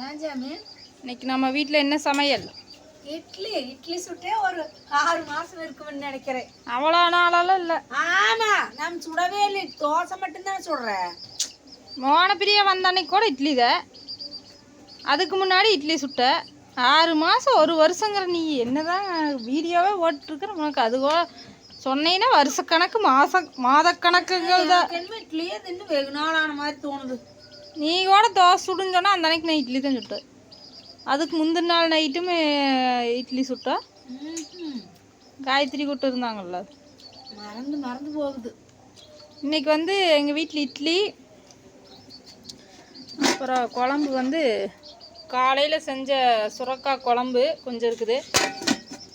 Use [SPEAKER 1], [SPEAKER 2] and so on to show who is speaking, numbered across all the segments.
[SPEAKER 1] இன்னைக்கு நம்ம வீட்டில் என்ன சமையல்?
[SPEAKER 2] இட்லி இட்லி சுட்டே ஒரு ஆறு மாசம் இருக்கும்னு நினைக்கிறேன்.
[SPEAKER 1] அவ்வளோ நாளெல்லாம் இல்லை.
[SPEAKER 2] ஆமா நான் சுடவே இல்லை. தோசை மட்டும்தான் சுடுறேன்.
[SPEAKER 1] மோனப்பிரியா வந்த அன்னைக்கு கூட இட்லி தான். அதுக்கு முன்னாடி இட்லி சுட்ட. ஆறு மாதம் ஒரு வருஷங்கிற நீ என்னதான் வீடியோவே ஓட்டிருக்கிற? உனக்கு அது சொன்னீங்கன்னா வருஷக்கணக்கு மாத மாதக்கணக்குகள் தான்
[SPEAKER 2] எனக்கு என்னமோ இட்லியே தின்னு வெகு நாள் ஆன மாதிரி தோணுது.
[SPEAKER 1] நீ கூட தோசை சுடுன்னு சொன்னா அந்த அன்னைக்கு நான் இட்லி தான் சுட்டேன். அதுக்கு முந்தின நாள் நைட்டுமே இட்லி சுட்டா
[SPEAKER 2] ம்ஹும்.
[SPEAKER 1] காயத்ரி கூட்டு இருந்தாங்கல்ல.
[SPEAKER 2] மறந்து மறந்து போகுது.
[SPEAKER 1] இன்னைக்கு வந்து எங்கள் வீட்டில் இட்லி அப்புறம் குழம்பு வந்து காலையில் செஞ்ச சுரக்காய் குழம்பு கொஞ்சம் இருக்குது.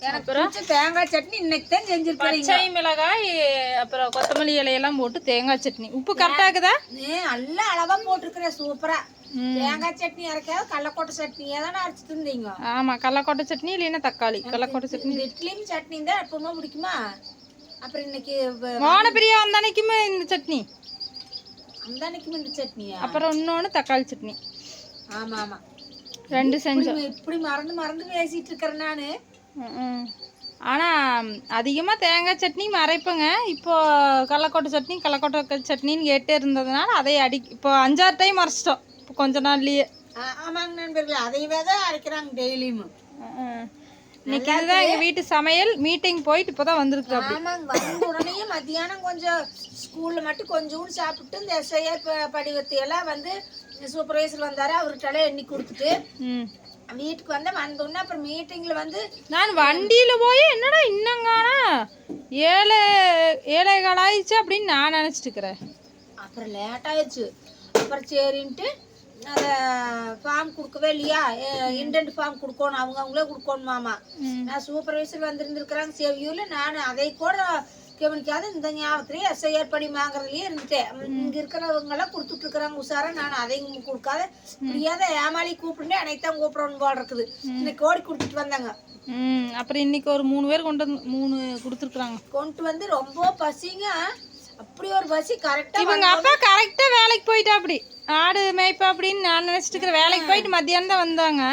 [SPEAKER 2] எனக்கு தேங்காய் சட்னி இன்னைக்கு தான் செஞ்சிருக்கீங்க
[SPEAKER 1] பச்சை மிளகாய் அப்புறம் கொத்தமல்லி இலையெல்லாம் போட்டு தேங்காய் சட்னி. உப்பு கரெக்டாக இருக்குதா?
[SPEAKER 2] நல்ல அளவா போட்டிருக்கிற சூப்பரா தேங்காய் சட்னி அரைக்காத கடலக்கொட்டை சட்னியே தானே அரைச்சு தந்தீங்க
[SPEAKER 1] ஆமாம் கடலக்கொட்டை சட்னி இல்லைன்னா தக்காளி. கடலக்கொட்டை சட்னி.
[SPEAKER 2] இட்லியும் சட்னி தான் எப்பவுமே பிடிக்குமா? அப்புறம் இன்னைக்கு வ-
[SPEAKER 1] மோனப்பிரியா வந்த அன்னைக்குமே இந்த சட்னி.
[SPEAKER 2] அந்த அன்னைக்கும் இந்த சட்னியா?
[SPEAKER 1] அப்புறம் இன்னொன்று தக்காளி சட்னி.
[SPEAKER 2] ஆமா ஆமா.
[SPEAKER 1] ரெண்டு செஞ்சோம்.
[SPEAKER 2] இப்படி- இப்படி மறந்து மறந்து பேசிட்டு இருக்கிறேன் நானு.
[SPEAKER 1] ஆனால் அதிகமாக தேங்காய் சட்னி அரைப்பேங்க இப்போ கடலக்கொட்டை சட்னி கடலக்கொட்டை சட்னின்னு கேட்டே இருந்ததுனால அதை அடி இப்போ அஞ்சாறு டைம் அரைச்சிட்டோம். இப்போ கொஞ்ச நாள்லயே.
[SPEAKER 2] ஆமாங்க நண்பர்களே. அதையவே தான் அரைக்கிறாங்க டெய்லியும்.
[SPEAKER 1] இன்னைக்கு இதுதான் எங்கள் வீட்டு சமையல். மீட்டிங் போயிட்டு இப்போ தான் வந்திருக்கு
[SPEAKER 2] ஆமாங்க. வந்த உடனே மத்தியானம் கொஞ்சம் ஸ்கூல்ல மட்டும் கொஞ்சோண்டு சாப்பிட்டு இந்த எஸ்ஐஆர் படிவத்தை எல்லாம் வந்து சூப்பர்வைசர் வந்தாரு. அவர்கிட்ட எண்ணி கொடுத்துட்டு
[SPEAKER 1] ம்
[SPEAKER 2] வீட்டுக்கு வந்து வந்த உடனே அப்புறம் மீட்டிங்ல வந்து
[SPEAKER 1] நான் வண்டியில் போய் என்னடா இன்னங்கானா? ஏழை ஏழைகள் ஆயிடுச்சு அப்படின்னு நான் நினச்சிட்டு இருக்கிறேன்
[SPEAKER 2] அப்புறம் லேட் ஆயிடுச்சு. அப்புறம் சரின்ட்டு அதை ஃபார்ம் கொடுக்கவே இல்லையா? இண்டென்ட் ஃபார்ம் கொடுக்கணும் அவங்க அவங்களே கொடுக்கணுமாமா.
[SPEAKER 1] ம்.
[SPEAKER 2] நான் சூப்பர்வைசர் வந்திருந்துருக்குறாங்க செவியூரில் நான் அதை கூட கவனிக்காத இந்த ஞாபகத்திலேயே எஸ்ஐஆர் படி வாங்குறதுலயே இருந்துட்டேன் இங்க இருக்கிறவங்க எல்லாம் கொடுத்துட்டு இருக்கிறாங்க உஷாரா. நான் அதையும் கொடுக்காத. முடியாத ஏமாளி கூப்பிடுனே அனைத்தான் கூப்பிடணும் போல் இருக்குது. இன்னைக்கு ஓடி கொடுத்துட்டு வந்தாங்க.
[SPEAKER 1] அப்புறம் இன்னைக்கு ஒரு மூணு பேர் கொண்டு வந்து மூணு கொடுத்துருக்குறாங்க.
[SPEAKER 2] கொண்டு வந்து ரொம்ப பசிங்க. அப்படி ஒரு பசி கரெக்டா
[SPEAKER 1] இவங்க அப்பா கரெக்டாக வேலைக்கு போயிட்டா அப்படி ஆடு மேய்ப்பா அப்படின்னு நான் நினச்சிட்டு இருக்கிறேன் வேலைக்கு போயிட்டு மத்தியானம் தான் வந்தாங்க.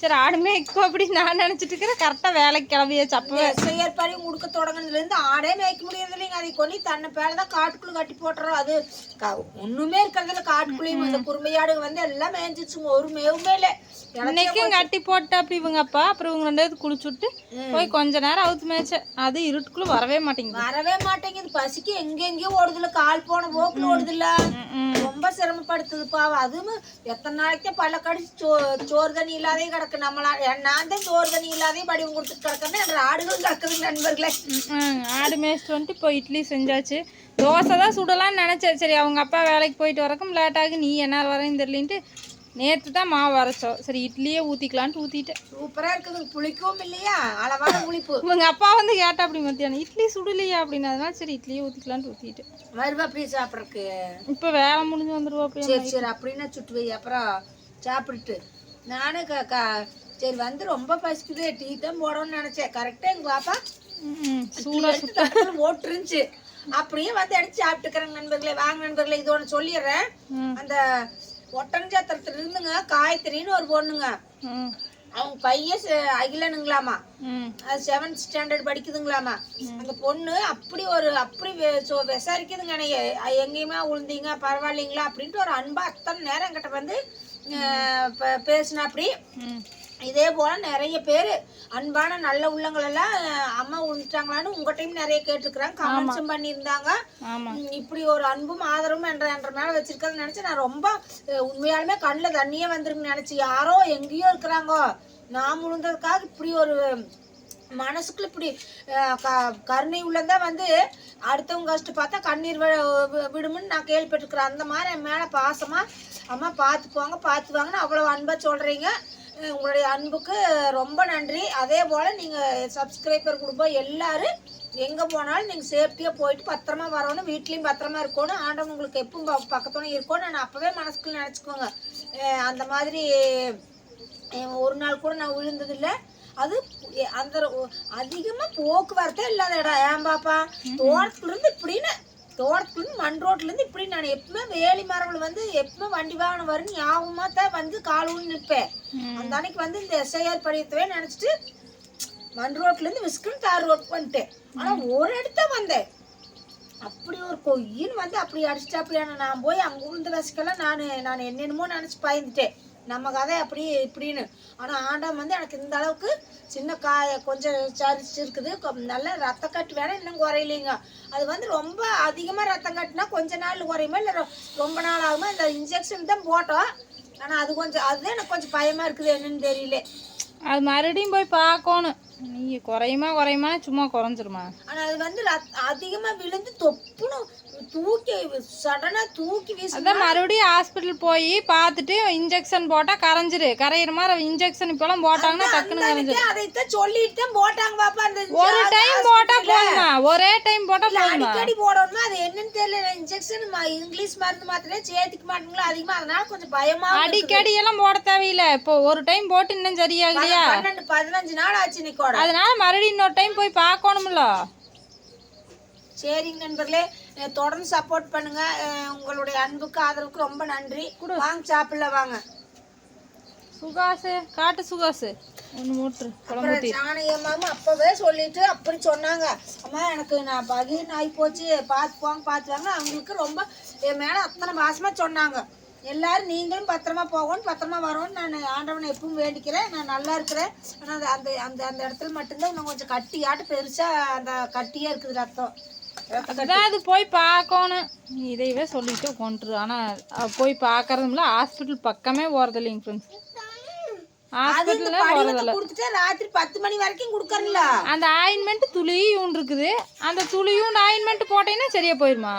[SPEAKER 1] சரி ஆடு மேய்க்கும் அப்படின்னு நான் நினச்சிட்டு இருக்கிறேன். கரெக்டாக வேலைக்கு கிளம்பியாச்சு அப்போ
[SPEAKER 2] எஸ்ஐஆர் படி முடுக்க தொடங்கினதுல இருந்து ஆடே மேய்க்க முடியறது இல்லைங்க அதை கொண்டு தன்னை பேர தான் காட்டுக்குள்ள கட்டி போட்டுறோம். அது ஒண்ணுமே இருக்கிறதுல காட்டுக்குள்ளேயும் இந்த குறும்பையாடுங்க வந்து எல்லாம் மேய்ஞ்சிச்சுங்க. ஒரு மேவுமே இல்லை.
[SPEAKER 1] இன்னைக்கும் கட்டி போட்டு அப்படி இவங்க அப்பா அப்புறம் இவங்க ரெண்டு பேருக்கு குளிச்சு விட்டு போய் கொஞ்ச நேரம் அவுத்து மேய்ச்சேன். அது இருட்டுக்குள்ள வரவே மாட்டேங்குது.
[SPEAKER 2] வரவே மாட்டேங்குது. பசிக்கு எங்கெங்கேயோ ஓடுதுல கால் போன போக்குல ஓடுதுல்ல.
[SPEAKER 1] ம்,
[SPEAKER 2] ரொம்ப சிரமப்படுத்துது பாவம் அதுவும் எத்தனை நாளைக்கே பல்ல கடிச்சு சோறு தண்ணி இல்லாதே கிடக்கு. நம்மளா என் நான் தான் சோறு தண்ணி இல்லாதே படிவம் கொடுத்துட்டு கிடக்குன்னு என் ஆடுகள் கிடக்குது நண்பர்களே.
[SPEAKER 1] ஆடு மேய்ச்சிட்டு வந்துட்டு இப்போ இட்லி செஞ்சாச்சு. தோசை தான் சுடலாம்னு நினச்சேன். சரி அவங்க அப்பா வேலைக்கு போயிட்டு வரக்கும் லேட் ஆகி நீ என்ன வரேன்னு தெரியலன்ட்டு நேற்று தான் மாவு அரைச்சோம். சரி இட்லியே ஊற்றிக்கலான்ட்டு ஊற்றிட்டேன்
[SPEAKER 2] சூப்பரா இருக்குது. புளிக்கவும் இல்லையா? அளவான புளிப்பு.
[SPEAKER 1] இவங்க அப்பா வந்து கேட்டா அப்படி மத்தியானம் இட்லி சுடலையா? அப்படின்னு. அதனால சரி இட்லியே ஊற்றிக்கலான்ட்டு ஊற்றிட்டேன்
[SPEAKER 2] வருவா அப்படி சாப்பிட்றதுக்கு.
[SPEAKER 1] இப்போ வேலை முடிஞ்சு வந்துடுவா அப்படியே
[SPEAKER 2] சரி சரி அப்படின்னா சுட்டு வை. அப்புறம் சாப்பிட்டுட்டு. நானும் க சரி வந்து ரொம்ப பசிக்குது. டீ தான் போடணும்னு நினைச்சேன். கரெக்டா எங்க பாப்பா?
[SPEAKER 1] ம், ம்.
[SPEAKER 2] டீ எடுத்து தட்டுல போட்டுருந்துச்சு. அப்படியே வந்து அடிச்சு சாப்பிட்டுக்கிறேங்க நண்பர்களே. வாங்க நண்பர்களே இது ஒன்று சொல்லிடுறேன். அந்த ஒட்டன்சாத்திரத்துல இருந்துங்க காயத்ரின்னு ஒரு பொண்ணுங்க. அவங்க பையன் அகிலனுங்களாமா.
[SPEAKER 1] ம்,
[SPEAKER 2] செவன்த் ஸ்டாண்டர்ட் படிக்குதுங்களாமா. அந்த பொண்ணு அப்படி ஒரு அப்படி விசாரிக்குதுங்க என்னைய. எங்கேயுமே விழுந்தீங்க பரவாயில்லைங்களா அப்படின்ட்டு ஒரு அன்பா அத்தனை நேரம் என்கிட்ட வந்து பேசினா அப்படி. இதே போல நிறைய பேர் அன்பான நல்ல உள்ளங்கள் எல்லாம் அஹ், அம்மா விழுந்துட்டாங்களான்னு உங்கள்கிட்டயும் நிறைய கேட்டுக்கிறாங்க கமெண்ட்ஸும் பண்ணியிருந்தாங்க. இப்படி ஒரு அன்பும் ஆதரவும் என்ற என்ற மேல வச்சிருக்கிறத நினைச்சு நான் ரொம்ப உண்மையாலுமே கண்ணில் தண்ணியே வந்துருக்குன்னு நினைச்சு யாரோ எங்கேயோ இருக்கிறாங்கோ. நான் முழுந்ததுக்காக இப்படி ஒரு மனசுக்குள்ள இப்படி கருணை உள்ளதா வந்து அடுத்தவங்க கஷ்டம் பார்த்தா கண்ணீர் விடுமுன்னு நான் கேள்விப்பட்டிருக்கிறேன். அந்த மாதிரி என் மேலே பாசமா அம்மா பார்த்து போங்க பார்த்து வாங்கன்னு அவ்வளோ அன்பா சொல்றீங்க. அஹ், உங்களுடைய அன்புக்கு ரொம்ப நன்றி. அதே போல நீங்க சப்ஸ்கிரைபர் குடும்பம் எல்லாரும் எங்க போனாலும் நீங்க சேஃப்டியா போயிட்டு பத்திரமா வரணும் வீட்லயும் பத்திரமா இருக்கணும். ஆண்டவன் உங்களுக்கு எப்பவும் ப- பக்கத்தோட இருக்கணும். நான் அப்பவே மனசுக்குள்ள நினைச்சுக்கோங்க. அந்த மாதிரி ஒரு நாள் கூட நான் விழுந்ததில்லை. அது அந்த ரொ- அதிகமா போக்குவரத்தே இல்லாத இடம். ஏன் பாப்பா? தோட்டத்துல இருந்து இப்படின்னு தோட்டத்துலேருந்து மண் ரோட்லேருந்து இப்படி நான் எப்பவுமே வேலி மரங்கள் வந்து எப்பவுமே வண்டி வாகனம் வரும் ஞாபகமாக தான் வந்து கால் ஊனி நிற்பேன். அந்த அன்னைக்கு வந்து இந்த எஸ்ஐஆர் படியத்தவே நினச்சிட்டு மண் ரோட்லேருந்து விஸ்குன்னு தார் ரோட் வந்துட்டேன். ஆனால் ஒரு இடத்த வந்தேன். அப்படி ஒரு கொய்யின்னு வந்து அப்படி அடிச்சுட்டு அப்படியான நான் போய் அங்கே உளுந்து வசிக்கலாம். நான் நான் என்னென்னமோ நினச்சி பயந்துட்டேன். நம்ம கதை அப்படி இப்படின்னு. ஆனால் ஆண்டவன் வந்து எனக்கு இந்த அளவுக்கு சின்ன காய கொஞ்சம் சரிச்சு இருக்குது நல்ல ரத்த கட்டு வேணால் இன்னும் குறையிலைங்க. அது வந்து ரொம்ப அதிகமாக ரத்தம் கட்டுனா கொஞ்ச நாள் குறையுமா இல்லை ரொம்ப நாள் ஆகுமா? இந்த இன்ஜெக்ஷன் தான் போட்டோம். ஆனால் அது கொஞ்சம் அதுதான் எனக்கு கொஞ்சம் பயமாக இருக்குது என்னன்னு தெரியல.
[SPEAKER 1] அது மறுபடியும் போய் பார்க்கணும். நீ குறையுமா குறையுமா சும்மா குறைஞ்சிருமா?
[SPEAKER 2] ஆனால் அது வந்து ரத்- அதிகமா விழுந்து தொப்புன்னு தூக்கி சடனா தூக்கி வீசு
[SPEAKER 1] அதான் மறுபடியும் ஹாஸ்பிட்டல் போய் பார்த்துட்டு இன்ஜெக்ஷன் போட்டால் கரைஞ்சிரு. கரையிற மாதிரி இன்ஜெக்ஷன் இப்போலாம் போட்டாங்கன்னா டக்குன்னு கரைஞ்சிரு.
[SPEAKER 2] அதைத்தான் சொல்லிட்டு தான் போட்டாங்க பாப்பா அந்த
[SPEAKER 1] ஒரு டைம் போட்டால் போதுமா? ஒரே டைம் போட்டால் போதுமா?
[SPEAKER 2] அடிக்கடி போடணும்னா அது என்னன்னு தெரியல. இன்ஜெக்ஷன் இங்கிலீஷ் மருந்து மாத்திரே சேர்த்துக்க மாட்டீங்களா அதிகமா? அதனால கொஞ்சம் பயமா
[SPEAKER 1] அடிக்கடி எல்லாம் போட தேவையில்ல. இப்போ ஒரு டைம் போட்டு இன்னும் சரியாகலையா?
[SPEAKER 2] பன்னெண்டு பதினஞ்சு நாள் ஆச்சு நிக்கோட
[SPEAKER 1] அதனால மறுபடியும் இன்னொரு டைம் போய் பார்க்கணும்ல.
[SPEAKER 2] சரிங்க நண்பர்களே தொடர்ந்து சப்போர்ட் பண்ணுங்க. உங்களுடைய அன்புக்கு ஆதரவுக்கு ரொம்ப நன்றி. வாங்க சாப்பிடல வாங்க.
[SPEAKER 1] சுகாசு காட்டு சுகாசு. ஒன்று மூட்டுரு குழம்பு
[SPEAKER 2] ஜானகியம்மாவும் அப்பவே சொல்லிட்டு அப்படி சொன்னாங்க. அம்மா எனக்கு நான் பகீர் ஆகி போச்சு பார்த்து போங்க பார்த்து வாங்க. அவங்களுக்கு ரொம்ப என் மேலே அத்தனை பாசமா சொன்னாங்க. எல்லாரும் நீங்களும் பத்திரமா போகணும் பத்திரமா வரணும்னு நான் ஆண்டவனை எப்பவும் வேண்டிக்கிறேன். நான் நல்லா இருக்கிறேன். ஆனால் அந்த அந்த அந்த இடத்துல மட்டும்தான் இன்னும் கொஞ்சம் கட்டியாட்டு பெருசாக அந்த கட்டியே இருக்குது ரத்தம்
[SPEAKER 1] அது போய் பார்க்கணும். நீ இதையவே சொல்லிட்டு கொண்டுரு ஆனால் போய் பார்க்கறதுமில்ல ஹாஸ்பிட்டல் பக்கமே போகிறது இல்லைங்க ஃப்ரெண்ட்ஸ்
[SPEAKER 2] ராத்திரி பத்து மணி வரைக்கும் கொடுக்கறல
[SPEAKER 1] அந்த ஆயின்மெண்ட் துளியும் இருக்குது. அந்த துளியும் ஆயின்மெண்ட் போட்டீங்கன்னா சரியா போயிருமா?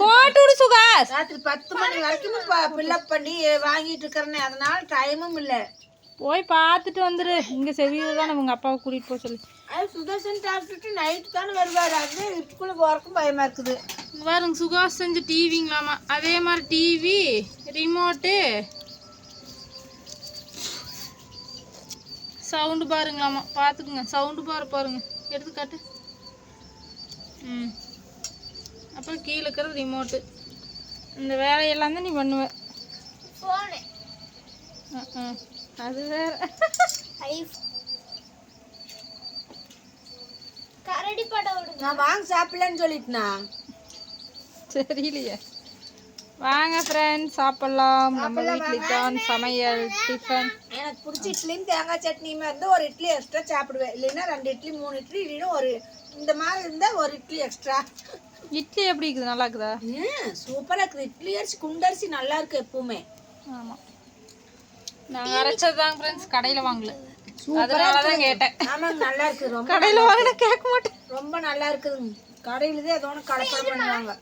[SPEAKER 1] போட்டு விடு சுகாஸ்
[SPEAKER 2] ராத்திரி பத்து மணி வரைக்கும் ஃபில்அப் பண்ணி வாங்கிட்டு இருக்கிறேனே அதனால டைமும் இல்லை.
[SPEAKER 1] போய் பார்த்துட்டு வந்துரு. இங்கே செவியில் தான் உங்கள் அப்பாவை கூட்டிகிட்டு போக சொல்லி.
[SPEAKER 2] அது சுதர்சன் சாப்பிட்டுட்டு நைட்டு தானே வருவார். அது வீட்டுக்குள்ளே போகிறக்கும் பயமாக இருக்குது.
[SPEAKER 1] இங்க பாருங்க சுகாஸ் செஞ்ச டிவிங்களாமா அதே மாதிரி டிவி ரிமோட்டு சவுண்டு பாருங்களாமா? பார்த்துக்குங்க. சவுண்டு பாரு பாருங்க. எடுத்துக்காட்டு. ம். அப்புறம் கீழே இருக்கிற ரிமோட்டு இந்த வேலையெல்லாம் தான் நீ பண்ணுவ.
[SPEAKER 2] ஃபோனு
[SPEAKER 1] ம், ம். அது வேற.
[SPEAKER 2] கரடி படம் நான் வாங்க சாப்பிடலன்னு சொல்லிட்டுனா?
[SPEAKER 1] தெரியலையே. வாங்க ஃப்ரெண்ட்ஸ் சாப்பிடலாம். நம்ம வீட்டில் தான் சமையல் டிஃபன்
[SPEAKER 2] எனக்கு பிடிச்ச இட்லியும் தேங்காய் சட்னியுமே இருந்தால் ஒரு இட்லி எக்ஸ்ட்ரா சாப்பிடுவேன். இல்லைன்னா ரெண்டு இட்லி மூணு இட்லி இல்லைன்னா ஒரு இந்த மாதிரி இருந்தால் ஒரு இட்லி எக்ஸ்ட்ரா
[SPEAKER 1] இட்லி எப்படி இருக்குது? நல்லா இருக்குதா
[SPEAKER 2] சூப்பராக இருக்குது. இட்லி அரிசி குண்டரிசி நல்லா இருக்கு எப்பவுமே.
[SPEAKER 1] ஆமாம் நாங்கள் அரைச்சது தாங்க ஃப்ரெண்ட்ஸ் கடையில் வாங்கல. அதனால தான் கேட்டேன்.
[SPEAKER 2] ஆமாங்க நல்லா இருக்குது ரொம்ப
[SPEAKER 1] கடையில் வாங்கினா கேட்க மாட்டேன்.
[SPEAKER 2] ரொம்ப நல்லா இருக்குதுங்க கடையில தான் ஏதோ ஒன்று கலப்படம் பண்ணுவாங்க.